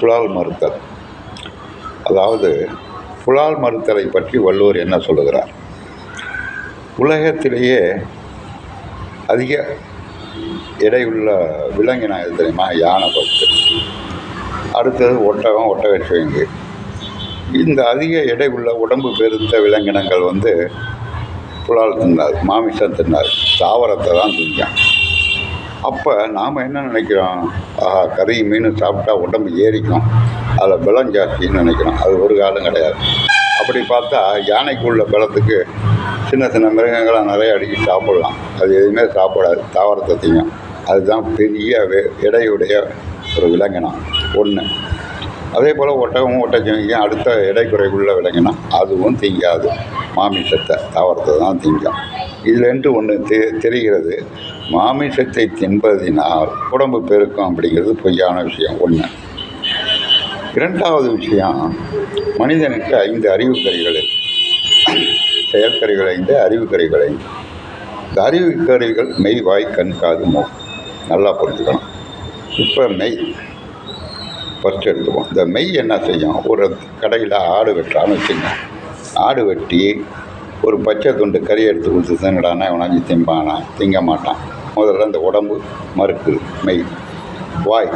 புலால் மறுத்தல் அதாவது புலால் மறுத்தலை பற்றி வள்ளுவர் என்ன சொல்லுகிறார்? உலகத்திலேயே அதிக எடையுள்ள விலங்கின தெரியுமா? யானை பத்து அடுத்தது ஒட்டகம் ஒட்டகச்சிவங்கு. இந்த அதிக எடை உள்ள உடம்பு பெருத்த விலங்கினங்கள் வந்து புலால் தின்னாது மாமிசம் தின்னாது தாவரத்தை தான் திங்கும் அப்போ நாம் என்ன நினைக்கிறோம்? ஆஹா கறி மீன் சாப்பிட்டா உடம்பு ஏறிக்கும். அதில் பலம் ஜாஸ்தின்னு நினைக்கிறோம். அது ஒரு காலம் கிடையாது. அப்படி பார்த்தா யானைக்குள்ள பலத்துக்கு சின்ன சின்ன மிருகங்களை நிறைய அடிக்கி சாப்பிடலாம். அது எதுவுமே சாப்பிடாது. தாவரத்தை திங்கும் அதுதான் பெரிய வே- ஒரு விலங்கினம். ஒன்று அதே போல் ஒட்டகமும் ஒட்டச்சிவங்கியும் அடுத்த எடை குறைவுள்ள அதுவும் திங்காது. மாமிசத்தை தாவரத்தை தான் திங்கும். இதுலேருந்து ஒன்று தெ தெரிகிறது. மாமிசத்தை தின்பதினால் உடம்பு பெருக்கும் அப்படிங்கிறது பொய்யான விஷயம். ஒன்று இரண்டாவது விஷயம் மனிதனுக்கு ஐந்து அறிவுக்கறிகள். செயற்கறிகள் ஐந்து அறிவுக்கறிகள் ஐந்து. இந்த அறிவுக்கருவிகள் மெய் வாய் கண் காது நல்லா புரிஞ்சுக்கணும். இப்போ மெய் ஃபஸ்ட் எடுத்துப்போம். இந்த மெய் என்ன செய்யும்? ஒரு கடையில் ஆடு வெட்டுறான்னு வச்சுங்க. ஆடு வெட்டி ஒரு பச்சை துண்டு கறி எடுத்து கொடுத்து தின்னுடானா எவனாச்சும் திம்பானா? திங்க மாட்டான். முதல்ல இந்த உடம்பு மறுக்கு மெய் வாய்.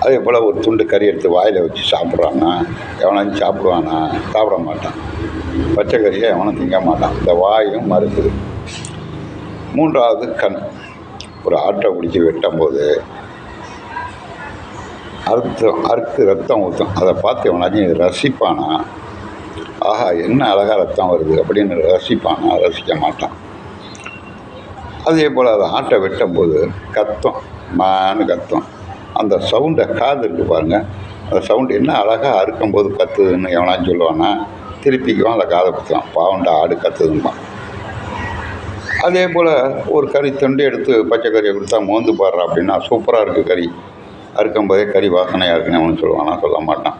அதே போல் ஒரு துண்டு கறி எடுத்து வாயில் வச்சு சாப்பிட்றான்னா எவனாச்சும் சாப்பிடுவானா? சாப்பிட மாட்டான். பச்சை கறியை எவனும் திங்க மாட்டான். இந்த வாயும் மறுக்குது. மூன்றாவது கண். ஒரு ஆட்டை பிடிச்சி வெட்டும்போது அறுத்து அறுத்து ரத்தம் ஊற்றும் அதை பார்த்து எவனாச்சும் ரசிப்பானா? ஆஹா என்ன அழகா ரத்தம் வருது அப்படின்னு ரசிப்பானா? ரசிக்க மாட்டான். அதே போல் அதை ஆட்டை வெட்டும்போது கத்தும். மான்னு கத்தும். அந்த சவுண்டை காது இருக்கு பாருங்கள் அந்த சவுண்டு என்ன அழகாக அறுக்கும்போது கத்துதுன்னு எவனாச்சும் சொல்லுவானா? திருப்பிக்குவான் அந்த காதை குத்துவான். பாவண்டா ஆடு கத்துதும்பான். அதே போல் ஒரு கறி துண்டு எடுத்து பச்சை கறியை கொடுத்தா மோந்து பாடுறா அப்படின்னா சூப்பராக இருக்குது கறி. அறுக்கும்போதே கறி வாசனையாக இருக்குன்னு அவனு சொல்லுவானா. சொல்ல மாட்டான்.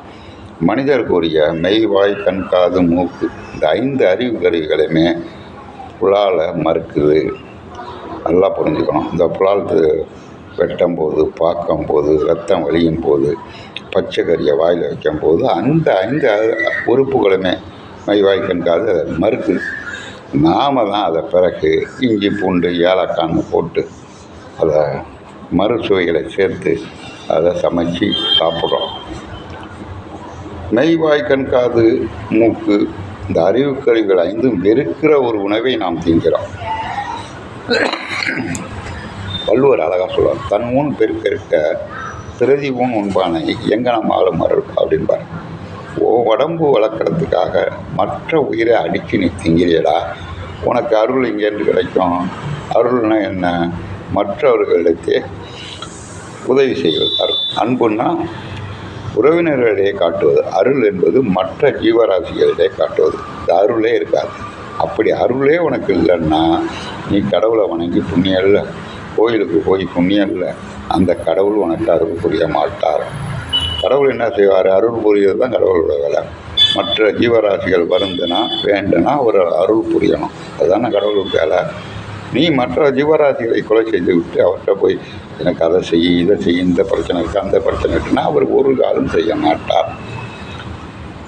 மனிதருக்குரிய மெய் வாய் கண் காது மூக்கு இந்த ஐந்து அறிவு கருவிகளையுமே புலால் மறுக்குது. நல்லா புரிஞ்சுக்கணும். இந்த புலால் போது பார்க்கும் பார்க்கும்போது ரத்தம் வலியும் போது பச்சை கறியை வாயில் வைக்கும்போது அந்த ஐந்து உறுப்புகளுமே மெய் வாய் அதை மறுக்குது நாம தான் அதை பிறகு இஞ்சி பூண்டு ஏலக்கான்னு போட்டு அதை மறுசுவைகளை சேர்த்து அதை சமைச்சு சாப்பிட்றோம். மெய் கண்காது மூக்கு இந்த அறிவுக்கருவிகள் ஐந்தும் வெறுக்கிற ஒரு உணவை நாம் திங்கிறோம் வள்ளுவர் அழகாக சொல்லுவார் தன் ஊன் பெருக்கெருக்க பிரதி ஊன் உண்பானை எங்கனம் ஆளும் அருள் அப்படின்பார். ஓ உடம்பு வளர்க்குறதுக்காக மற்ற உயிரை அடித்து நீ திங்கிறியடா உனக்கு அருள் இங்கேருந்து கிடைக்கும். அருள்னா என்ன? மற்றவர்களிடத்தே உதவி செய்வது. அருள் அன்புன்னா உறவினர்களிடையே காட்டுவது. அருள் என்பது மற்ற ஜீவராசிகளிடையே காட்டுவது. இந்த அருளே இருக்காது. அப்படி அருளே உனக்கு இல்லைன்னா நீ கடவுளை வணங்கி புண்ணியம் இல்லை கோயிலுக்கு போய் புண்ணியம் இல்லை அந்த கடவுள் உனக்கு அருள் புரிய மாட்டார். கடவுள் என்ன செய்வார்? அருள் புரியது தான் கடவுளோட வேலை. மற்ற ஜீவராசிகள் வருந்துனா வேண்டுனா ஒரு அருள் புரியணும். அதுதானே கடவுளுக்கு வேலை. நீ மற்ற ஜீவராசிகளை கொலை செய்து விட்டு அவர்கிட்ட போய் எனக்கு அதை செய் இதை செய் இந்த பிரச்சனை இருக்குது அந்த பிரச்சனை இருக்குன்னா அவர் ஒரு காலம் செய்ய மாட்டார்.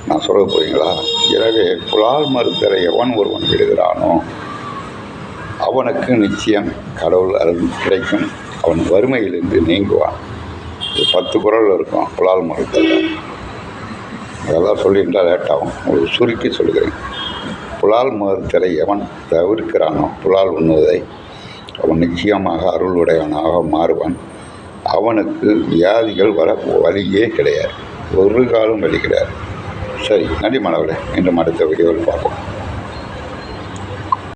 நான் சொல்ல போறீங்களா? எனவே புலால் மறுத்தரை எவன் ஒருவன் விடுகிறானோ அவனுக்கு நிச்சயம் கடவுள் அருள் கிடைக்கும். அவன் வறுமையிலிருந்து நீங்குவான். இது பத்து குரல் இருக்கும் புலால் மறுத்தல் அதெல்லாம் சொல்லியிருந்தால் லேட்டாகும். உங்களுக்கு சுருக்கி சொல்கிறேன் புலால் மறுத்தலை எவன் தவிர்க்கிறானோ புலால் உண்ணுவதை அவன் நிச்சயமாக அருளுடையவனாக மாறுவான். அவனுக்கு வியாதிகள் வர வழியே கிடையாது. ஒரு காலம் வழி கிடையாது சரி நன்றி மாணவர்களே இன்று அடுத்த வீடியோவில் பார்ப்போம்.